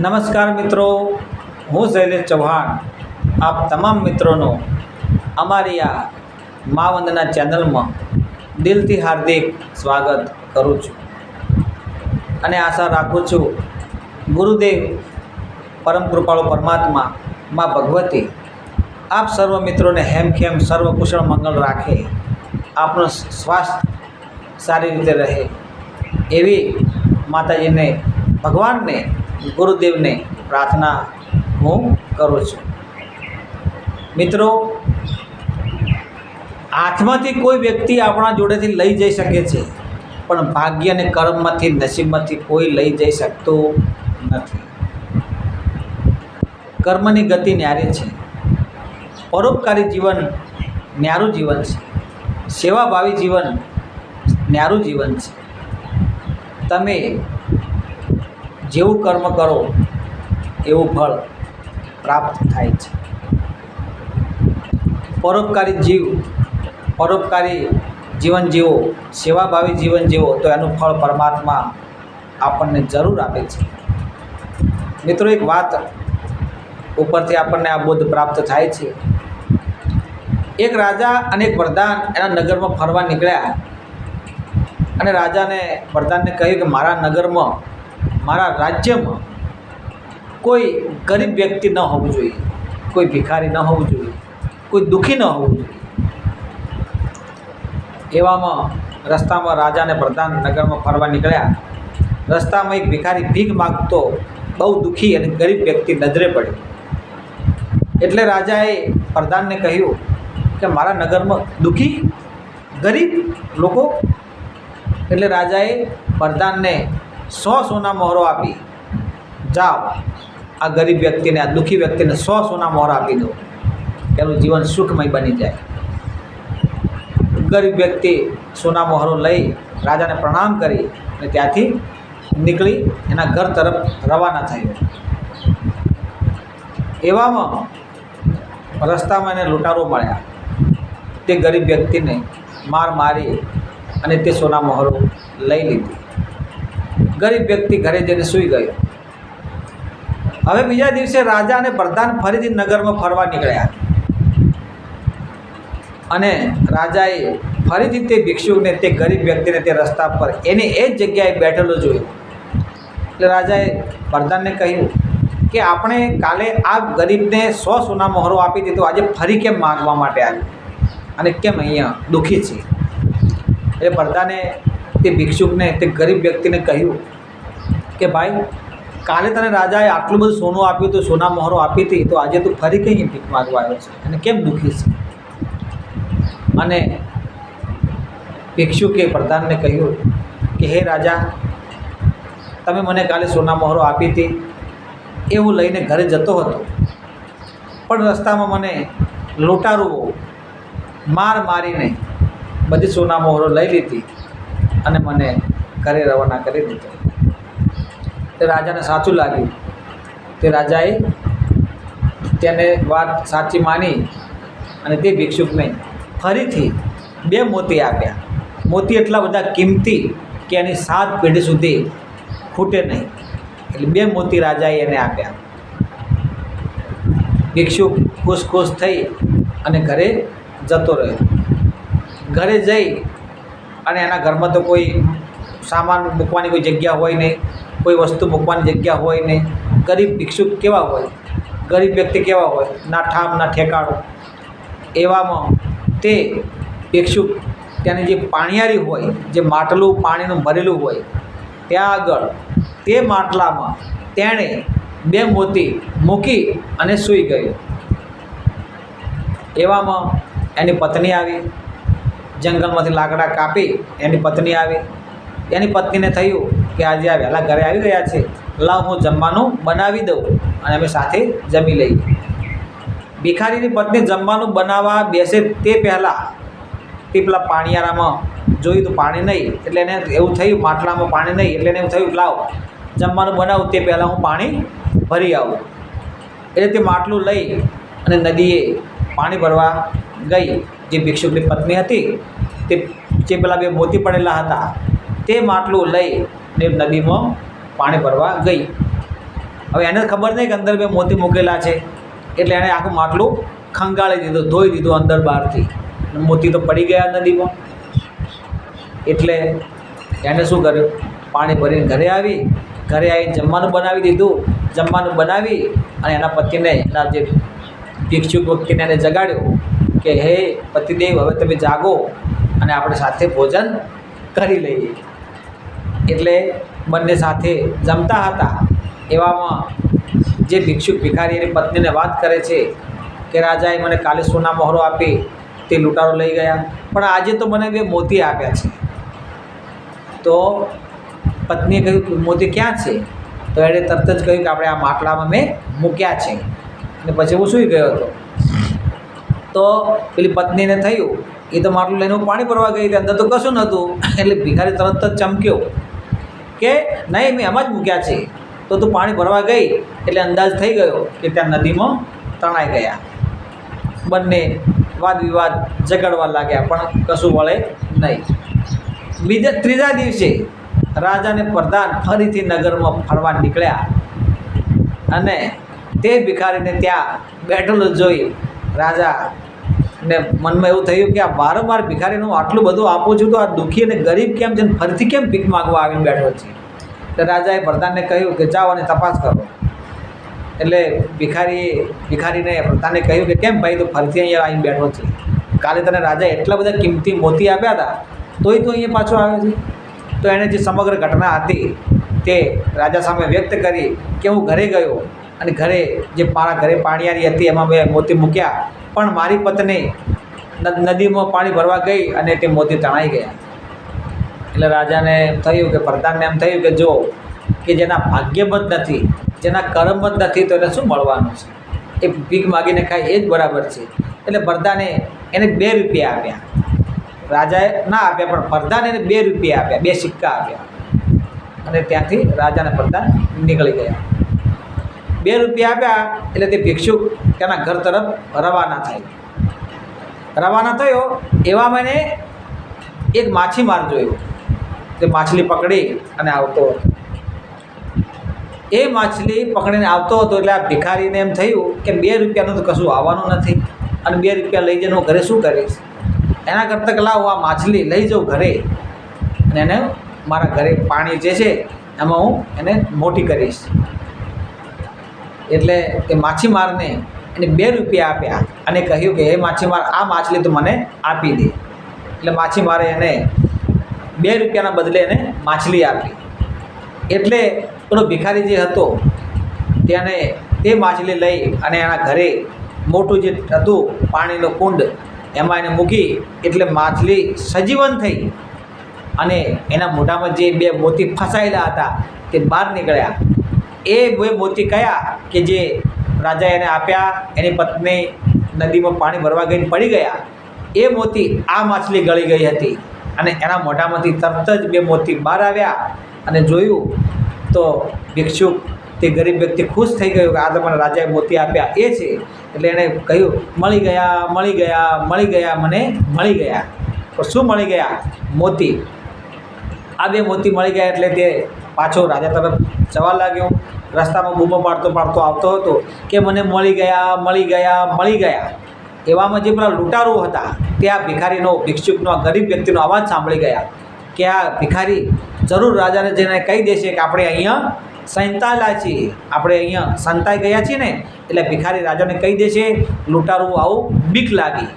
નમસ્કાર મિત્રો, હું શૈલેષ ચૌહાણ. આપ તમામ મિત્રોનો અમારી આ મા વંદના ચેનલમાં દિલથી હાર્દિક સ્વાગત કરું છું. અને આશા રાખું છું, ગુરુદેવ પરમ કૃપાળુ પરમાત્મા મા ભગવતી આપ સર્વ મિત્રોને હેમખેમ સર્વ કુશળ મંગળ રાખે, આપનું સ્વાસ્થ્ય સારી રીતે રહે એવી માતાજીને, ભગવાનને ગુરુદેવને પ્રાર્થના હું કરું છું. મિત્રો, હાથમાંથી કોઈ વ્યક્તિ આપણા જોડેથી લઈ જઈ શકે છે, પણ ભાગ્ય અને કર્મમાંથી, નસીબમાંથી કોઈ લઈ જઈ શકતું નથી. કર્મની ગતિ ન્યારી છે. પરોપકારી જીવન ન્યારું જીવન છે. સેવાભાવી જીવન ન્યારું જીવન છે. તમે જેવું કર્મ કરો, એવું ફળ પ્રાપ્ત થાય છે. પરોપકારી જીવ, પરોપકારી જીવન જીવો, સેવાભાવી જીવન જીવો, તો એનું ફળ પરમાત્મા આપણને જરૂર આપે છે. મિત્રો, એક વાત ઉપરથી આપણને આ બોધ પ્રાપ્ત થાય છે. એક રાજા અને એક વરદાન એના નગરમાં ફરવા નીકળ્યા. અને રાજાને, વરદાનને કહ્યું કે મારા નગરમાં મારા રાજ્યમાં કોઈ ગરીબ વ્યક્તિ ન હોવું જોઈએ, કોઈ ભિખારી ન હોવું જોઈએ, કોઈ દુઃખી ન હોવું જોઈએ. એવામાં રસ્તામાં રાજા અને પ્રધાન નગરમાં ફરવા નીકળ્યા. રસ્તામાં એક ભિખારી ભીખ માગતો બહુ દુઃખી અને ગરીબ વ્યક્તિ નજરે પડ્યો. એટલે રાજાએ પ્રધાનને કહ્યું કે મારા નગરમાં દુઃખી, ગરીબ લોકો? એટલે રાજાએ પ્રધાનને સો સોના મોહરો આપી, જાઓ. આ ગરીબ વ્યક્તિને, આ દુઃખી વ્યક્તિને સો સોના મોહર આપી દો. તેનું જીવન સુખમય બની જાય. ગરીબ વ્યક્તિ સોના મોહરો લઈ રાજાને પ્રણામ કરી અને ત્યાંથી નીકળી એના ઘર તરફ રવાના થયો. એવામાં રસ્તામાં એને લૂંટારો મળ્યા. તે ગરીબ વ્યક્તિને માર મારી અને તે સોના મોહરો લઈ લીધી. ગરીબ વ્યક્તિ ઘરે જઈને સૂઈ ગયો. હવે બીજા દિવસે રાજા અને પ્રધાન ફરીથી નગરમાં ફરવા નીકળ્યા. અને રાજાએ ફરીથી તે ભિક્ષુકને, તે ગરીબ વ્યક્તિને તે રસ્તા પર એને એ જ જગ્યાએ બેઠેલો જોયો. એટલે રાજાએ પ્રધાનને કહ્યું કે આપણે કાલે આ ગરીબને સો સોના મહોરો આપી દીધો, આજે ફરી કેમ માગવા માટે આવ્યો? અને કેમ અહીંયા દુઃખી છે એટલે પ્રધાને તે ભિક્ષુકને, તે ગરીબ વ્યક્તિને કહ્યું કે, ભાઈ, કાલે તને રાજાએ આટલું બધું સોનું આપ્યું હતું સોના મોહરો આપી હતી, તો આજે તું ફરી કંઈ ભીખ માગવા આવ્યો છે? અને કેમ દુઃખી છે? અને ભિક્ષુકે પ્રધાનને કહ્યું કે, હે રાજા, તમે મને કાલે સોના મોહરો આપી હતી, એ હું લઈને ઘરે જતો હતો. પણ રસ્તામાં મને લૂંટારુઓ માર મારીને બધી સોના મોહરો લઈ લીધી. અને મને ઘરે રવાના કરી દીધો. તે રાજાને સાચું લાગ્યું. તે રાજાએ તેને વાત સાચી માની અને તે ભિક્ષુકને ફરીથી બે મોતી આપ્યા. મોતી એટલા બધા કિંમતી કે એની સાત પેઢી સુધી ખૂટે નહીં. એટલે બે મોતી રાજાએ એને આપ્યા. ભિક્ષુક ખુશ ખુશ થઈ અને ઘરે જતો રહ્યો. ઘરે જઈ અને એના ઘરમાં તો કોઈ સામાન મૂકવાની કોઈ જગ્યા હોય નહીં, કોઈ વસ્તુ મૂકવાની જગ્યા હોય નહીં. ગરીબ ભિક્ષુક કેવા હોય? ગરીબ વ્યક્તિ કેવા હોય? ના ઠામ, ના ઠેકાણું. એવામાં તે ભિક્ષુક ત્યાંની જે પાણીયારી હોય, જે માટલું પાણીનું ભરેલું હોય, ત્યાં આગળ તે માટલામાં તેણે બે મોતી મૂકી અને સૂઈ ગયો. એવામાં એની પત્ની આવી. જંગલમાંથી લાકડા કાપી એની પત્ની આવી. એની પત્નીને થયું કે આજે આ વહેલા ઘરે આવી ગયા છે. લાવ હું જમવાનું બનાવી દઉં અને અમે સાથે જમી લઈએ. ભિખારીની પત્ની જમવાનું બનાવવા બેસે તે પહેલાં તે પેલા પાણીયારામાં જોયું તો પાણી નહીં, એટલે એને એવું થયું, માટલામાં પાણી નહીં, એટલે એને એવું થયું, લાવ, જમવાનું બનાવું, તે પહેલાં હું પાણી ભરી આવું. એટલે તે માટલું લઈ અને નદીએ પાણી ભરવા ગઈ. જે ભિક્ષુકની પત્ની હતી, તે જે પેલા બે મોતી પડેલા હતા, તે માટલું લઈ ને નદીમાં પાણી ભરવા ગઈ. હવે એને ખબર નહીં કે અંદર બે મોતી મૂકેલા છે. એટલે એણે આખું માટલું ખંગાળી દીધું, ધોઈ દીધું અંદર બહારથી. મોતી તો પડી ગયા નદીમાં. એટલે એણે શું કર્યું? પાણી ભરીને ઘરે આવી, ઘરે આવીને જમવાનું બનાવી દીધું. જમવાનું બનાવી અને એના પતિને, એના જે ભિક્ષુક વ્યક્તિને એને જગાડ્યો. કે, હે, પતિદેવ, હવે તમે જાગો અને આપણે સાથે ભોજન કરી લઈએ. એટલે બંને સાથે જમતા હતા. એવામાં જે ભિક્ષુક ભિખારી એની પત્નીને વાત કરે છે કે, રાજાએ મને કાલે સોના મહોરો આપી, તે લૂંટારો લઈ ગયા. પણ આજે તો મને બે મોતી આપ્યા છે. તો પત્નીએ કહ્યું મોતી ક્યાં છે? તો એણે તરત જ કહ્યું કે, આપણે આ માટલામાં મેં મૂક્યા છે. અને પછી હું સૂઈ ગયો હતો તો પેલી પત્નીને થયું એ તો માટલું લઈને હું પાણી ભરવા ગઈ અંદર તો કશું નહોતું. એટલે ભિખારી તરત જ ચમક્યો કે, નહીં, મેં એમાં જ મૂક્યા છે. તો તું પાણી ભરવા ગઈ. એટલે અંદાજ થઈ ગયો કે ત્યાં નદીમાં તણાઈ ગયા. બંને વાદ વિવાદ ઝઘડવા લાગ્યા, પણ કશું વળે નહીં. બીજા, ત્રીજા દિવસે રાજાને પ્રધાન ફરીથી નગરમાં ફરવા નીકળ્યા. અને તે ભિખારીને ત્યાં બેઠેલો જોઈ રાજા ને મનમાં એવું થયું કે આ વારંવાર ભિખારીનું આટલું બધું આપું છું તો આ દુઃખી અને ગરીબ કેમ છે ફરીથી કેમ ભીખ માગવા આવીને બેઠો છે? એટલે રાજાએ પ્રધાનને કહ્યું કે જાઓ અને તપાસ કરો. એટલે ભિખારીએ ભિખારીને પ્રધાને કહ્યું કે કેમ ભાઈ તો ફરીથી અહીંયા આવીને બેઠો છે? કાલે તને રાજાએ એટલા બધા કિંમતી મોતી આપ્યા હતા, તોય તો અહીંયા પાછો આવ્યો છે? તો એણે જે સમગ્ર ઘટના હતી તે રાજા સામે વ્યક્ત કરી કે હું ઘરે ગયો અને ઘરે જે મારા ઘરે પાણીયારી હતી, એમાં મેં મોતી મૂક્યા. પણ મારી પત્ની નદીમાં પાણી ભરવા ગઈ અને તે મોતી તણાઈ ગયા. એટલે રાજાને એમ થયું કે, પ્રધાનને એમ થયું કે, જો કે જેના ભાગ્યબંધ નથી, જેના કરમબદ્ધ નથી, તો એને શું મળવાનું છે? એ ભીખ માગીને ખાય એ જ બરાબર છે. એટલે પ્રધાને એને બે રૂપિયા આપ્યા. રાજાએ ના આપ્યા, પણ પ્રધાને એને બે રૂપિયા આપ્યા, બે સિક્કા આપ્યા. અને ત્યાંથી રાજાને પ્રધાન નીકળી ગયા. બે રૂપિયા આપ્યા એટલે તે ભિક્ષુક તેના ઘર તરફ રવાના થાય. રવાના થયો, એવામાં એને એક માછીમાર જોયો. તે માછલી પકડી અને આવતો હતો. એ માછલી પકડીને આવતો હતો એટલે આ ભિખારીને એમ થયું કે બે રૂપિયાનું તો કશું આવવાનું નથી અને બે રૂપિયા લઈ જઈને હું ઘરે શું કરીશ? એના કરતાં કે લાવ આ માછલી લઈ જાઉં ઘરે અને એને મારા ઘરે પાણી જે છે એમાં હું એને મોટી કરીશ. એટલે એ માછીમારને એને બે રૂપિયા આપ્યા અને કહ્યું કે, હે માછીમાર, આ માછલી તો મને આપી દે. એટલે માછીમારે એને બે રૂપિયાના બદલે એને માછલી આપી. એટલે પેલો ભિખારી જે હતો, તેને તે માછલી લઈ અને એના ઘરે મોટું જે હતું, પાણીનો કુંડ, એમાં એને મૂકી એટલે માછલી સજીવન થઈ. અને એના મોઢામાં જે બે મોતી ફસાયેલા હતા, તે બહાર નીકળ્યા. એ બે મોતી કયા કે જે રાજા એને આપ્યા, એની પત્ની નદીમાં પાણી ભરવા ગઈને પડી ગયા. એ મોતી આ માછલી ગળી ગઈ હતી અને એના મોઢામાંથી તરત જ બે મોતી બહાર આવ્યા અને જોયું તો ભિક્ષુક તે ગરીબ વ્યક્તિ ખુશ થઈ ગયો કે આ તો મને રાજાએ મોતી આપ્યા. એ છે. એટલે એણે કહ્યું, મળી ગયા મળી ગયા મળી ગયા, મને મળી ગયા. તો શું મળી ગયા? મોતી. આ બે મોતી મળી ગયા એટલે તે પાછો રાજા તરફ જવા લાગ્યો. રસ્તામાં બૂમો પાડતો પાડતો આવતો હતો કે મને મળી ગયા મળી ગયા મળી ગયા. એવામાં જે પેલા લૂંટારો હતા, તે આ ભિખારીનો, ભિક્ષુકનો ગરીબ વ્યક્તિનો અવાજ સાંભળી ગયા કે આ ભિખારી જરૂર રાજાને જઈને કહી દેશે કે આપણે અહીંયા સંતાયેલા છીએ, આપણે અહીંયા સંતાઈ ગયા છીએ ને, એટલે ભિખારી રાજાને કહી દેશે લૂંટારું આવું બીક લાગી.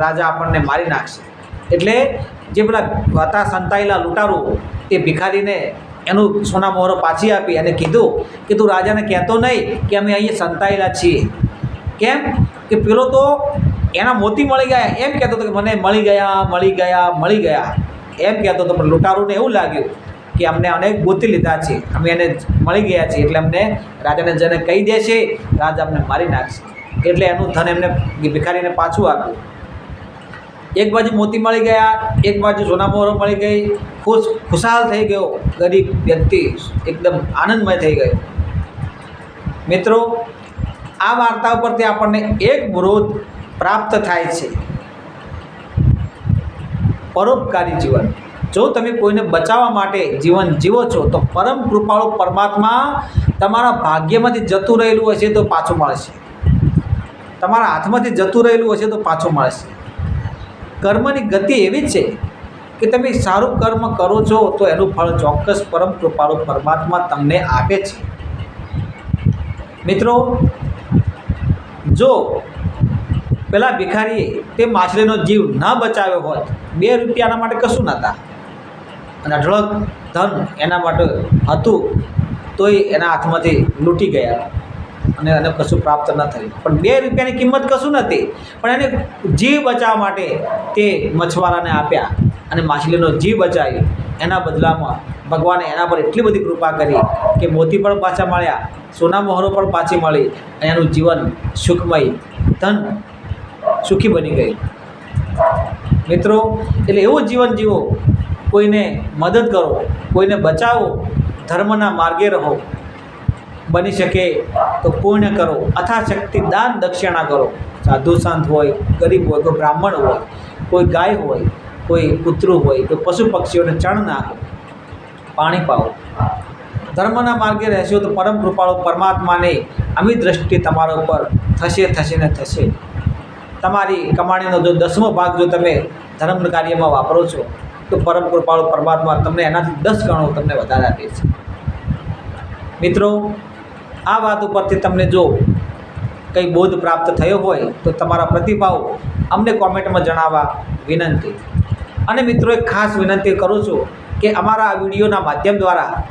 રાજા આપણને મારી નાખશે. એટલે જે પેલા હતા સંતાયેલા લૂંટારો એ ભિખારીને એનું સોના મોહરો પાછી આપી અને કીધું કે તું રાજાને કહેતો નહીં કે અમે અહીંયા સંતાયેલા છીએ. કેમ? કે પેલો તો એના મોતી મળી ગયા. એમ કહેતો હતો કે મને મળી ગયા મળી ગયા મળી ગયા. એમ કહેતો હતો, પણ લૂંટારૂને એવું લાગ્યું કે અમને અનેક ગોતી લીધા છે. અમે એને મળી ગયા છીએ એટલે અમને રાજાને જેને કહી દેશે, રાજા અમને મારી નાખશે. એટલે એનું ધન એમને ભિખારીને પાછું આપ્યું. એક બાજુ મોતી મળી ગયા, એક બાજુ સોના મોહરો મળી ગઈ. ખુશ, ખુશાલ થઈ ગયો ગરીબ વ્યક્તિ. એકદમ આનંદમય થઈ ગયો. મિત્રો, આ વાર્તા ઉપરથી આપણને એક બોધ પ્રાપ્ત થાય છે. પરોપકારી જીવન. જો તમે કોઈને બચાવવા માટે જીવન જીવો છો, તો પરમ કૃપાળુ પરમાત્મા તમારા ભાગ્યમાંથી જતું રહેલું હશે તો પાછું મળશે. તમારા હાથમાંથી જતું રહેલું હશે તો પાછું મળશે. કર્મની ગતિ એવી છે કે તમે સારું કર્મ કરો છો તો એનું ફળ ચોક્કસ પરમ કૃપાળુ પરમાત્મા તમને આપે છે. મિત્રો, જો પેલા ભિખારીએ તે માછલીનો જીવ ન બચાવ્યો હોત, બે રૂપિયાના માટે કશું નહોતા. અને અઢળક ધન એના માટે હતું, તોય એના હાથમાંથી લૂંટી ગયા. અને એને કશું પ્રાપ્ત ન થયું. પણ બે રૂપિયાની કિંમત કશું નથી પણ એને જીવ બચાવવા માટે તે મછવારાને આપ્યા અને માછલીનો જીવ બચાવી. એના બદલામાં ભગવાને એના પર એટલી બધી કૃપા કરી કે મોતી પણ પાછા મળ્યા, સોના મોહરો પણ પાછી મળી અને એનું જીવન સુખમય, ધન સુખી બની ગયું. મિત્રો, એટલે એવું જીવન જીવો. કોઈને મદદ કરો, કોઈને બચાવો, ધર્મના માર્ગે રહો. બની શકે તો પુણ્ય કરો, અથાશક્તિ દાન દક્ષિણા કરો. સાધુ સંત હોય, ગરીબ હોય, કોઈ બ્રાહ્મણ હોય, કોઈ ગાય હોય, કોઈ કૂતરું હોય, કોઈ પશુ પક્ષીઓને ચણ નાખો, પાણી પાવો ધર્મના માર્ગે રહેશો તો પરમ કૃપાળુ પરમાત્માને અમી દ્રષ્ટિ તમારા ઉપર થશે થશે ને થશે. તમારી કમાણીનો જો દસમો ભાગ જો તમે ધર્મ કાર્યમાં વાપરો છો, તો પરમ કૃપાળુ પરમાત્મા તમને એનાથી દસ ગણો તમને વધારે આપે છે. મિત્રો આ વાત ઉપરથી તમને જો કંઈ બોધ પ્રાપ્ત થયો હોય, તો તમારા પ્રતિભાવ અમને કોમેન્ટમાં જણાવવા વિનંતી. અને મિત્રો, એક ખાસ વિનંતી કરું છું કે અમારા આ વિડીયોના માધ્યમ દ્વારા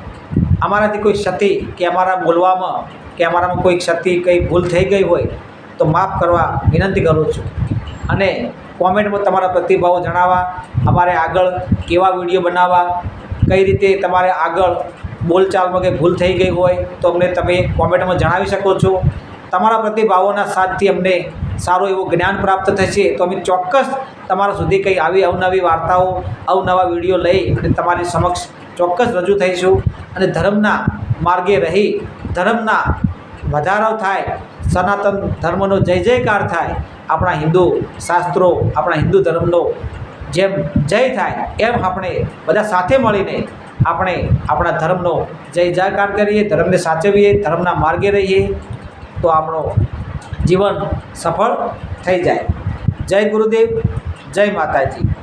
અમારાથી કોઈ ક્ષતિ કે અમારા બોલવામાં કે અમારામાં કોઈ ક્ષતિ, કંઈ ભૂલ થઈ ગઈ હોય, તો માફ કરવા વિનંતી કરું છું. અને કોમેન્ટમાં તમારા પ્રતિભાવો જણાવવા, અમારે આગળ કેવા વીડિયો બનાવવા, કઈ રીતે તમારે આગળ બોલચાલમાં કંઈ ભૂલ થઈ ગઈ હોય તો અમને તમે કોમેન્ટમાં જણાવી શકો છો. તમારા પ્રતિભાવોના સાથથી અમને સારું એવું જ્ઞાન પ્રાપ્ત થશે તો અમે ચોક્કસ તમારા સુધી કંઈ આવી અવનવી વાર્તાઓ, અવનવા વીડિયો લઈ અને તમારી સમક્ષ ચોક્કસ રજૂ થઈશું. અને ધર્મના માર્ગે રહી, ધર્મના વધારો થાય, સનાતન ધર્મનો જય જયકાર થાય, આપણા હિન્દુ શાસ્ત્રો, આપણા હિન્દુ ધર્મનો જેમ જય થાય, એમ આપણે બધા સાથે મળીને આપણે આપણા ધર્મનો જય જયકાર કરીએ, ધર્મને સાચવીએ, ધર્મના માર્ગે રહીએ, તો આપણો જીવન સફળ થઈ જાય. જય ગુરુદેવ, જય માતાજી.